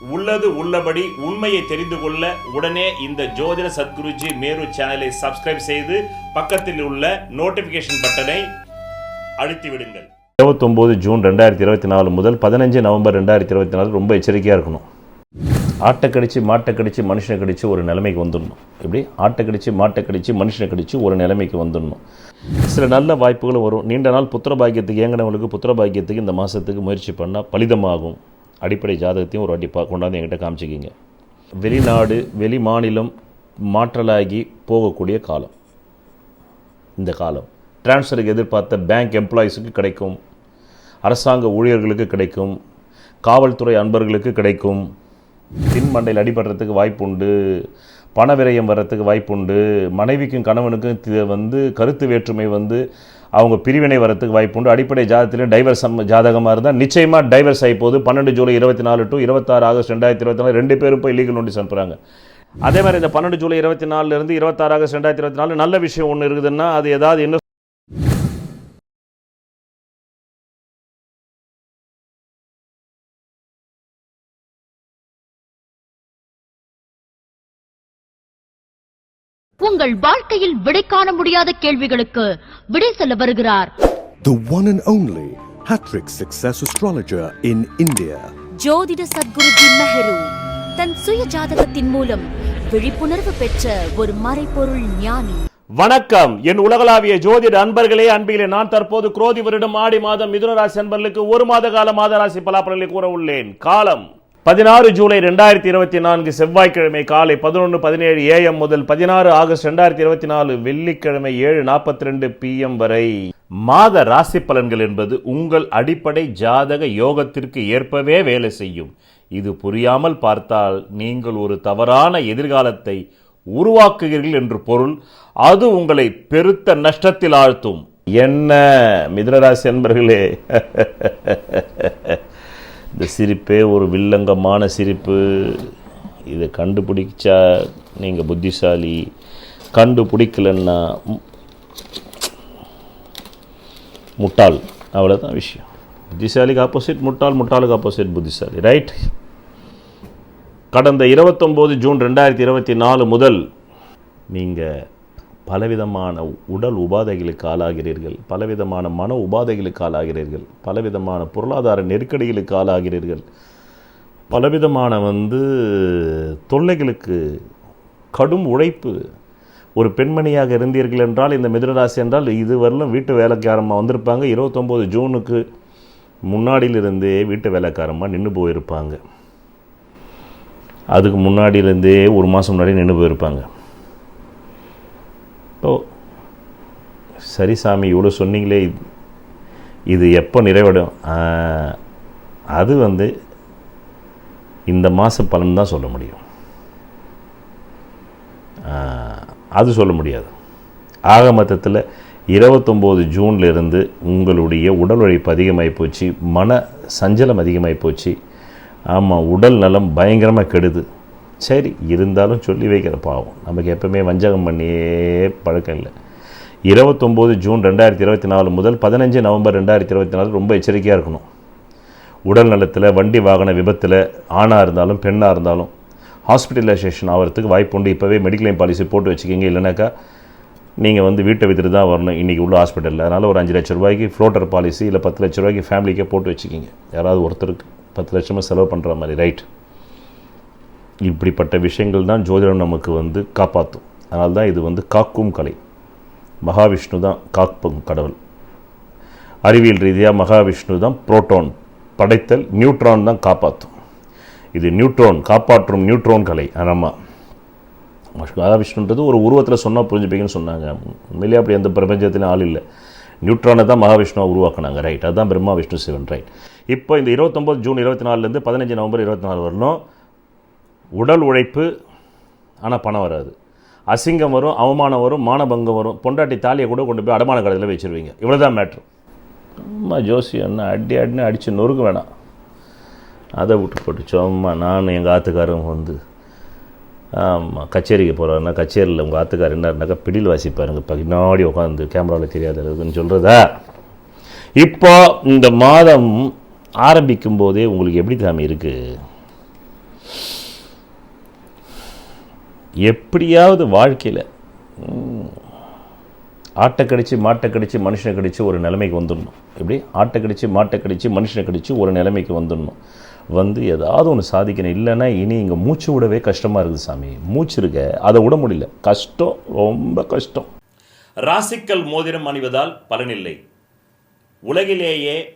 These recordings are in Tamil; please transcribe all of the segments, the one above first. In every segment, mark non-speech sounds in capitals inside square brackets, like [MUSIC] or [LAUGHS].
உள்ளது உள்ளபடி உண்மையை தெரிந்து கொள்ள உடனே இந்த ஜோதிட சத்குருஜி மேரு சேனலை சப்ஸ்கிரைப் செய்து பக்கத்தில் உள்ள நோட்டிபிகேஷன் பட்டனை அழுத்தி விடுங்கள். இருபத்தொம்போது ஜூன் ரெண்டாயிரத்தி இருபத்தி நாலு முதல் பதினஞ்சு நவம்பர் ரெண்டாயிரத்தி இருபத்தி நாலு ரொம்ப எச்சரிக்கையாக இருக்கணும். ஆட்டை கடிச்சு மாட்டை கடிச்சு மனுஷனை கடிச்சு ஒரு நிலைமைக்கு வந்துடணும். எப்படி? ஆட்டை கடிச்சு மாட்டை கடிச்சு மனுஷனை கடிச்சு ஒரு நிலைமைக்கு வந்துடணும். சில நல்ல வாய்ப்புகளும் வரும். நீண்ட நாள் புத்திர பாக்கியத்துக்கு ஏங்கினவங்களுக்கு புத்திர பாக்கியத்துக்கு இந்த மாதத்துக்கு முயற்சி பண்ணால் பலிதமாகும். அடிப்படை ஜாதகத்தையும் ஒரு வாட்டி பா கொண்டாந்து என்கிட்ட காமிச்சிக்கிங்க. வெளிநாடு வெளி மாநிலம் மாற்றலாகி போகக்கூடிய காலம். இந்த காலம். டிரான்ஸ்ஃபருக்கு எதிர்பார்த்த பேங்க் எம்ப்ளாயீஸுக்கு கிடைக்கும். அரசாங்க ஊழியர்களுக்கு கிடைக்கும். காவல்துறை அன்பர்களுக்கு கிடைக்கும். பின்மண்டையில் அடிபடுறதுக்கு வாய்ப்புண்டு. பண விரயம் வர்றதுக்கு வாய்ப்புண்டு. மனைவிக்கும் கணவனுக்கும் வந்து கருத்து வேற்றுமை வந்து அவங்க பிரிவினை வரத்துக்கு வாய்ப்புண்டு அடிப்படை ஜாதகத்திலே டைவர்ஸ் ஜாதகமாக இருந்தால் நிச்சயமாக டைவர்ஸ் ஆகி போகுது பன்னெண்டு ஜூலை இருபத்தி நாலு டு இருபத்தாறு ஆகஸ்ட் ரெண்டாயிரத்தி இருபத்தி நாலு ரெண்டு பேரும் போய் லீகல் நோட்டீஸ் அனுப்புகிறாங்க அதே மாதிரி இந்த பன்னெண்டு ஜூலை இருபத்தி நாலுலேருந்து இருபத்தாறு ஆகஸ்ட் ரெண்டாயிரத்தி இருபத்தி நாலு நல்ல விஷயம் ஒன்று இருக்குதுன்னா அது ஏதாவது என்ன உங்கள் வாழ்க்கையில் விடை காண முடியாத கேள்விகளுக்கு விடை சொல்ல வருகிறார். The one and only Hattrick Success Astrologer in India. ஜோதிட சத்குருஜி மெஹரு தன் சுய ஜாதகத்தின் மூலம் விழிப்புணர்வு பெற்ற ஒரு மறைபொருள் ஞானி. வணக்கம். என் உலகளாவிய ஜோதிட அன்பர்களே அன்பிலே நான் தற்போது குரோதி வருடம் ஆடி மாதம் மிதுன ராசி அன்பர்களுக்கு ஒரு மாத கால மாத ராசி பலாபலன்களை கூற உள்ளேன். காலம் பதினாறு ஜூலை ரெண்டாயிரத்தி இருபத்தி நான்கு செவ்வாய்க்கிழமை காலை பதினொன்று பதினேழு ஏஎம் முதல் பதினாறு ஆகஸ்ட் ரெண்டாயிரத்தி இருபத்தி நாலு வெள்ளிக்கிழமை ஏழு நாற்பத்தி ரெண்டு பிஎம் வரை. மாத ராசி பலன்கள் என்பது உங்கள் அடிப்படை ஜாதக யோகத்திற்கு ஏற்பவே வேலை செய்யும். இது புரியாமல் பார்த்தால் நீங்கள் ஒரு தவறான எதிர்காலத்தை உருவாக்குகிறீர்கள் என்று பொருள். அது உங்களை பெருத்த நஷ்டத்தில் ஆழ்த்தும். என்ன? மிதனராசி அன்பர்களே. [LAUGHS] இந்த சிரிப்பே ஒரு வில்லங்கமான சிரிப்பு. இதை கண்டுபிடிச்சா நீங்கள் புத்திசாலி. கண்டுபிடிக்கலன்னா முட்டாள். அவ்வளோதான் விஷயம். புத்திசாலிக்கு ஆப்போசிட் முட்டாள் முட்டாளுக்கு ஆப்போசிட் புத்திசாலி. ரைட் கடந்த இருபத்தொம்போது ஜூன் ரெண்டாயிரத்தி இருபத்தி நாலு முதல் நீங்கள் பலவிதமான உடல் உபாதைகளுக்கு ஆளாகிறீர்கள். பலவிதமான மன உபாதைகளுக்கு ஆளாகிறீர்கள். பலவிதமான பொருளாதார நெருக்கடிகளுக்கு ஆளாகிறீர்கள். பலவிதமான வந்து தொல்லைகளுக்கு கடும் உழைப்பு ஒரு பெண்மணியாக இருந்தீர்கள் என்றால் இந்த மிதுனராசி என்றால் இதுவரையிலும் வீட்டு வேலைக்காரமாக வந்திருப்பாங்க. இருபத்தொம்போது ஜூனுக்கு முன்னாடியிலிருந்தே வீட்டு வேலைக்காரமாக நின்று போயிருப்பாங்க. அதுக்கு முன்னாடியிலேருந்தே ஒரு மாதம் முன்னாடி நின்று போயிருப்பாங்க. இப்போ சரி சாமி இவ்வளோ சொன்னீங்களே இது- இது எப்போ நிறைவடும் அது வந்து இந்த மாத பலன் தான் சொல்ல முடியும். அது சொல்ல முடியாது. ஆக மொத்தத்தில் இருபத்தொம்போது ஜூன்ல இருந்து உங்களுடைய உடல் உழைப்பு அதிகமாகி போச்சு மன சஞ்சலம் அதிகமாகி போச்சு. ஆமாம் உடல் நலம் பயங்கரமாக கெடுது. சரி இருந்தாலும் சொல்லி வைக்கிற பாவம். நமக்கு எப்பவுமே வஞ்சகம் பண்ணியே பழக்கம் இல்லை. இருபத்தொம்போது ஜூன் ரெண்டாயிரத்தி இருபத்தி நாலு முதல் பதினஞ்சு நவம்பர் ரெண்டாயிரத்தி இருபத்தி நாலு ரொம்ப எச்சரிக்கையாக இருக்கணும். உடல் நலத்தில் வண்டி வாகன விபத்தில் ஆணாக இருந்தாலும் பெண்ணாக இருந்தாலும் ஹாஸ்பிட்டலைசேஷன் ஆகிறதுக்கு வாய்ப்பு உண்டு இப்போவே மெடிக்ளைம் பாலிசி போட்டு வச்சுக்கிங்க. இல்லைனாக்கா நீங்கள் வந்து வீட்டை வித்துட்டு தான் வரணும். இன்றைக்கி உள்ள ஹாஸ்பிட்டலில் அதனால் ஒரு அஞ்சு லட்ச ரூபாய்க்கு ஃப்ளோட்டர் பாலிசி இல்லை பத்து லட்ச ரூபாய்க்கு ஃபேமிலிக்கே போட்டு வச்சுக்கிங்க. யாராவது ஒருத்தருக்கு பத்து லட்சமாக செலவு பண்ணுற மாதிரி ரைட் இப்படிப்பட்ட விஷயங்கள் தான் ஜோதிடம் நமக்கு வந்து காப்பாற்றும் அதனால தான் இது வந்து காக்கும் கலை. மகாவிஷ்ணு தான் காக்கும் கடவுள். அறிவியல் ரீதியாக மகாவிஷ்ணு தான் புரோட்டான். படைத்தல் நியூட்ரான் தான் காப்பாற்றும் இது நியூட்ரான் காப்பாற்றும் நியூட்ரான் கலை. ஆமாம் மகாவிஷ்ணுன்றது ஒரு உருவத்தில் சொன்னால் புரிஞ்சுப்பீங்கன்னு சொன்னாங்க. உண்மையிலேயே அப்படி எந்த பிரபஞ்சத்திலும் ஆள் இல்லை. நியூட்ரானை தான் மகாவிஷ்ணுவை உருவாக்குனாங்க. ரைட் அதுதான் பிரம்மா விஷ்ணு சிவன். ரைட் இப்போ இந்த இருபத்தொம்போது ஜூன் இருபத்தி நாலுலேருந்து பதினஞ்சு நவம்பர் இருபத்தி நாலு வரணும் உடல் உழைப்பு ஆனால் பணம் வராது. அசிங்கம் வரும் அவமானம் வரும் மானபங்கம் வரும். பொண்டாட்டி தாலியை கூட கொண்டு போய் அடமான கடையில் வச்சிருவீங்க. இவ்வளோ தான் மேட்ரு அம்மா ஜோசி என்ன அடி அடின்னு அடித்து நொறுக்க வேணாம். அதை விட்டு போட்டு சும்மா நான் எங்கள் ஆத்துக்காரும் வந்து ஆமாம் கச்சேரிக்கு போகிறாருன்னா கச்சேரியில் உங்கள் ஆத்துக்கார் என்னன்னாக்கா பிடியில் வாசிப்பாருங்க. இப்போ பின்னாடி உட்காந்து கேமராவில் தெரியாத அளவுக்குன்னு சொல்கிறதா இப்போ இந்த மாதம் ஆரம்பிக்கும் போதே உங்களுக்கு எப்படி சாமி இருக்குது எப்படியாவது வாழ்க்கையில் ஆட்டை கடிச்சு மாட்டை கடிச்சு மனுஷனை கடிச்சு ஒரு நிலைமைக்கு வந்துடணும். எப்படி? ஆட்டை கடிச்சு மாட்டை கடிச்சு மனுஷனை கடிச்சு ஒரு நிலைமைக்கு வந்துடணும். வந்து ஏதாவது ஒன்று சாதிக்கணும். இல்லைன்னா இனி இங்கே மூச்சு விடவே கஷ்டமாக இருக்குது சாமி. மூச்சு இருக்க அதை விட முடியல. கஷ்டம் ரொம்ப கஷ்டம். ராசிக்கல் மோதிரம் அணிவதால் பலனில்லை. உலகிலேயே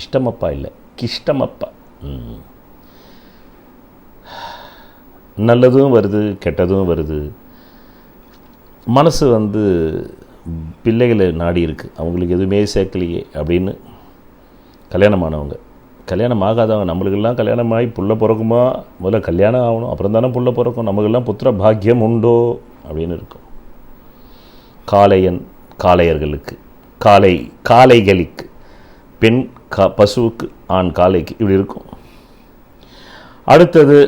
இஷ்டமப்பா இல்லை கிஷ்டமப்பா. நல்லதும் வருது கெட்டதும் வருது. மனசு வந்து பிள்ளைகளை நாடி இருக்குது அவங்களுக்கு எதுவுமே சேர்க்கலையே அப்படின்னு கல்யாணமானவங்க. கல்யாணம் ஆகாதவங்க நம்மளுக்கெல்லாம் கல்யாணம் ஆகி புள்ள பிறக்குமா? முதல்ல கல்யாணம் ஆகணும் அப்புறம் தானே புள்ள பிறக்கும். நமக்கெல்லாம் புத்திர பாக்கியம் உண்டோ? அப்படின்னு இருக்கும். காளையன் காளையர்களுக்கு காளை காளைகளுக்கு பெண் கா பசுவுக்கு ஆண் காளைக்கு இப்படி இருக்கும். அடுத்தது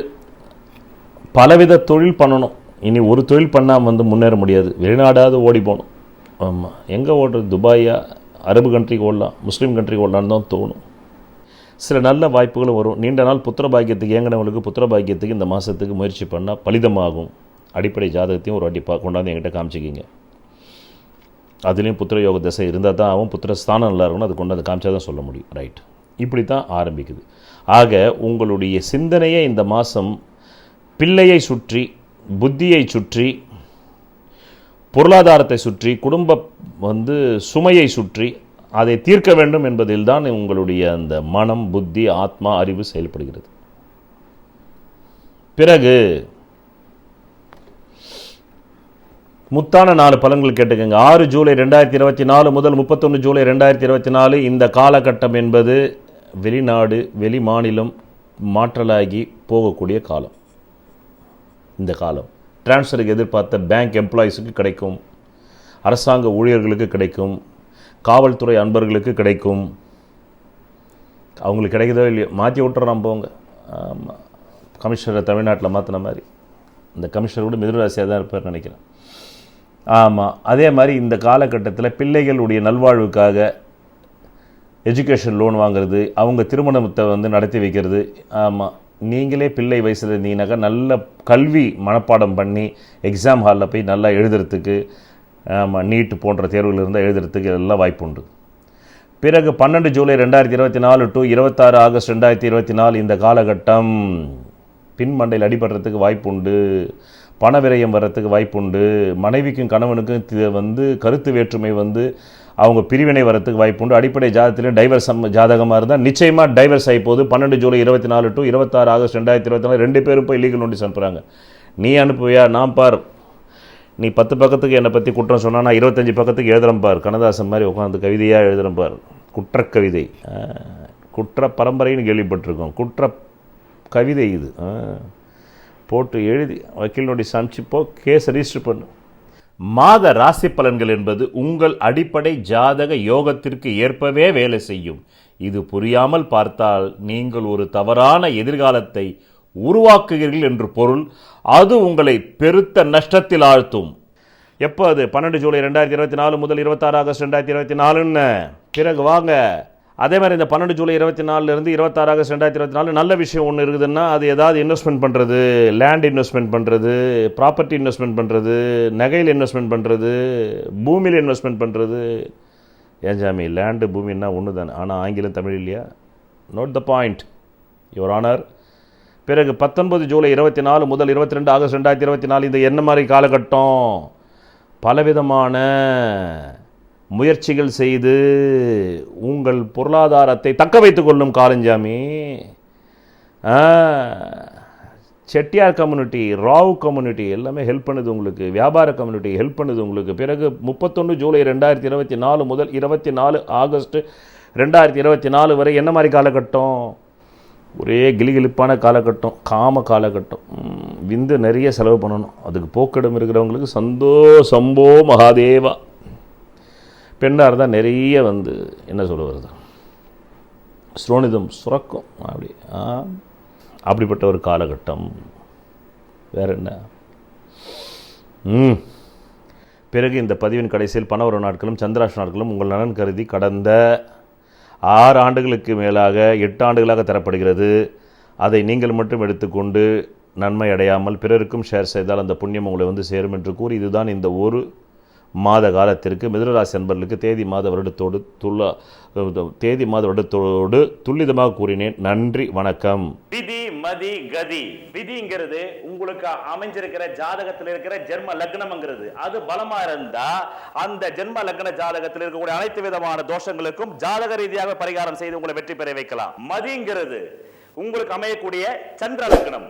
பலவித தொழில் பண்ணணும். இனி ஒரு தொழில் பண்ணாமல் வந்து முன்னேற முடியாது. வெளிநாடாவது ஓடி போகணும். ஆமாம் எங்கே ஓடுறது? துபாயா? அரபு கண்ட்ரிக்கு ஓடலாம். முஸ்லீம் கண்ட்ரிக்கு ஓடலான்னு தான் தோணும். சில நல்ல வாய்ப்புகளும் வரும். நீண்ட நாள் புத்திர பாக்கியத்துக்கு ஏங்கினவங்களுக்கு புத்திர பாக்கியத்துக்கு இந்த மாதத்துக்கு முயற்சி பண்ணால் பலிதமாகும். அடிப்படை ஜாதகத்தையும் ஒரு வாட்டி பா கொண்டாந்து என்கிட்ட காமிச்சிக்கிங்க. அதுலேயும் புத்திர யோக தசை இருந்தால் தான் ஆகும் புத்திர ஸ்தானம் நல்லா இருக்கணும் அது கொண்டாந்து காமிச்சா தான் சொல்ல முடியும். ரைட் இப்படி தான் ஆரம்பிக்குது. ஆக உங்களுடைய சிந்தனையை இந்த மாதம் பிள்ளையை சுற்றி புத்தியை சுற்றி பொருளாதாரத்தை சுற்றி குடும்ப வந்து சுமையை சுற்றி அதை தீர்க்க வேண்டும் என்பதில் தான் உங்களுடைய அந்த மனம் புத்தி ஆத்மா அறிவு செயல்படுகிறது. பிறகு முத்தான நாலு பலன்கள் கேட்டுக்கோங்க. ஆறு ஜூலை ரெண்டாயிரத்தி இருபத்தி நாலு முதல் முப்பத்தொன்று ஜூலை ரெண்டாயிரத்தி இருபத்தி நாலு இந்த காலகட்டம் என்பது வெளிநாடு வெளி மாநிலம் மாற்றலாகி போகக்கூடிய காலம். இந்த காலம். டிரான்ஸ்ஃபருக்கு எதிர்பார்த்த பேங்க் எம்ப்ளாயீஸுக்கு கிடைக்கும். அரசாங்க ஊழியர்களுக்கு கிடைக்கும். காவல்துறை அன்பர்களுக்கு கிடைக்கும். அவங்களுக்கு கிடைக்குதோ இல்லையோ? மாற்றி விட்டுறோம் போங்க. கமிஷனரை தமிழ்நாட்டில் மாற்றின மாதிரி. இந்த கமிஷனர் கூட மிதுனராசியாக தான் இருப்பார் நினைக்கிறேன். ஆமாம் அதே மாதிரி இந்த காலகட்டத்தில் பிள்ளைகளுடைய நல்வாழ்வுக்காக எஜுகேஷன் லோன் வாங்குறது அவங்க திருமணத்தை வந்து நடத்தி வைக்கிறது. ஆமாம் நீங்களே பிள்ளை வயசில் இருந்தீங்கன்னாக்கா நல்ல கல்வி மனப்பாடம் பண்ணி எக்ஸாம் ஹாலில் போய் நல்லா எழுதுறதுக்கு ஆமாம் நீட்டு போன்ற தேர்வுகள் இருந்தால் எழுதுறதுக்கு எல்லாம் வாய்ப்பு உண்டு. பிறகு பன்னெண்டு ஜூலை ரெண்டாயிரத்தி இருபத்தி நாலு டு இருபத்தாறு ஆகஸ்ட் ரெண்டாயிரத்தி இருபத்தி நாலு இந்த காலகட்டம் பின்மண்டையில் அடிபடுறதுக்கு வாய்ப்பு உண்டு. பண விரயம் வர்றதுக்கு வாய்ப்பு உண்டு மனைவிக்கும் கணவனுக்கும் வந்து கருத்து வேற்றுமை வந்து அவங்க பிரிவினை வரத்துக்கு வாய்ப்பு உண்டு அடிப்படை ஜாதகத்தில் டைவர்ஸ் ஜாதகமாக இருந்தால் நிச்சயமாக டைவர்ஸ் ஆகி போகுது பன்னெண்டு ஜூலை இருபத்தி நாலு டு இருபத்தாறு ஆகஸ்ட் ரெண்டாயிரத்தி இருபத்தி நாலு ரெண்டு பேரும் போய் லீகல் நோட்டீஸ் அனுப்புகிறாங்க நீ அனுப்புவியா? நான் பார். நீ பத்து பக்கத்துக்கு என்னை பற்றி குற்றம் சொன்னால் நான் இருபத்தஞ்சி பக்கத்துக்கு எழுதுகிறேன் பார். கண்ணதாசன் மாதிரி உட்காந்து கவிதையாக எழுதுகிறேன் பார். குற்றக்கவிதை. குற்ற பரம்பரைன்னு கேள்விப்பட்டிருக்கோம். குற்ற கவிதை இது. போட்டு எழுதி வக்கீல் நோட்டீஸ் அனுப்பிச்சுப்போ கேஸ் ரிஜிஸ்டர் பண்ணு. மாத ராசி பலன்கள் என்பது உங்கள் அடிப்படை ஜாதக யோகத்திற்கு ஏற்பவே வேலை செய்யும். இது புரியாமல் பார்த்தால் நீங்கள் ஒரு தவறான எதிர்காலத்தை உருவாக்குகிறீர்கள் என்று பொருள். அது உங்களை பெருத்த நஷ்டத்தில் ஆழ்த்தும். எப்போ அது பன்னெண்டு ஜூலை ரெண்டாயிரத்தி இருபத்தி நாலு முதல் இருபத்தாறு ஆகஸ்ட் ரெண்டாயிரத்தி இருபத்தி நாலுன்னு. பிறகு வாங்க. அதே மாதிரி இந்த பன்னெண்டு ஜூலை இருபத்தி நாலுலேருந்து இருபத்தாறு ஆகஸ்ட் ரெண்டாயிரத்தி இருபத்தி நாலு நல்ல விஷயம் ஒன்று இருக்குதுன்னா அது ஏதாவது இன்வெஸ்ட்மெண்ட் பண்ணுறது லேண்ட் இன்வெஸ்ட்மெண்ட் பண்ணுறது ப்ராப்பர்ட்டி இன்வெஸ்ட்மெண்ட் பண்ணுறது நகையில் இன்வெஸ்ட்மெண்ட் பண்ணுறது பூமியில் இன்வெஸ்ட்மெண்ட் பண்ணுறது ஏன் ஜாமி லேண்டு பூமின்னா ஒன்று தானே ஆனால் ஆங்கிலம் தமிழ் இல்லையா? Note the point your honour பிறகு பத்தொன்பது ஜூலை இருபத்தி நாலு முதல் இருபத்தி ரெண்டு ஆகஸ்ட் ரெண்டாயிரத்தி இருபத்தி நாலு இந்த என்ன மாதிரி காலகட்டம்? பலவிதமான முயற்சிகள் செய்து உங்கள் பொருளாதாரத்தை தக்க வைத்துக் கொள்ளும் காலஞ்சாமி. செட்டியார் கம்யூனிட்டி ராவ் கம்யூனிட்டி எல்லாமே ஹெல்ப் பண்ணுது உங்களுக்கு வியாபார கம்யூனிட்டி ஹெல்ப் பண்ணுது உங்களுக்கு. பிறகு முப்பத்தொன்று ஜூலை ரெண்டாயிரத்தி இருபத்தி நாலு முதல் இருபத்தி நாலு ஆகஸ்ட் ரெண்டாயிரத்தி இருபத்தி நாலு வரை என்ன மாதிரி காலகட்டம்? ஒரே கிலிகிலிப்பான காலகட்டம் காம காலகட்டம். விந்து நிறைய செலவு பண்ணணும். அதுக்கு போக்கிடம் இருக்கிறவங்களுக்கு சந்தோஷம்போ மகாதேவா. பெண்ணாக இருந்தால் நிறைய வந்து என்ன சொல்லுவது ஸ்ரோனிதம் சுரக்கும். அப்படி அப்படிப்பட்ட ஒரு காலகட்டம். வேற என்ன? ம். பிறகு இந்த பதிவின் கடைசியில் பணவர நாட்களும் சந்திராஷ் நாட்களும் உங்கள் நலன் கருதி கடந்த ஆறு ஆண்டுகளுக்கு மேலாக எட்டு ஆண்டுகளாக தரப்படுகிறது. அதை நீங்கள் மட்டும் எடுத்துக்கொண்டு நன்மை அடையாமல் பிறருக்கும் ஷேர் செய்தால் அந்த புண்ணியம் உங்களை வந்து சேரும் என்று கூறி இதுதான் இந்த ஒரு மாத காலத்திற்கு மிதனராசி அன்பர்களுக்கு தேதி மாத வருடத்தோடு துள்ள தேதி மாத வருடத்தோடு துல்லிதமாக கூறினேன். நன்றி வணக்கம். விதி மதி கதி. விதிங்கிறது உங்களுக்கு அமைஞ்சிருக்கிற ஜாதகத்தில் இருக்கிற ஜென்ம லக்னம்ங்கிறது. அது பலமா இருந்தா அந்த ஜென்ம லக்ன ஜாதகத்தில் இருக்கக்கூடிய அனைத்து விதமான தோஷங்களுக்கும் ஜாதக ரீதியாக பரிகாரம் செய்து உங்களை வெற்றி பெற வைக்கலாம். மதிங்கிறது உங்களுக்கு அமையக்கூடிய சந்திர லக்னம்.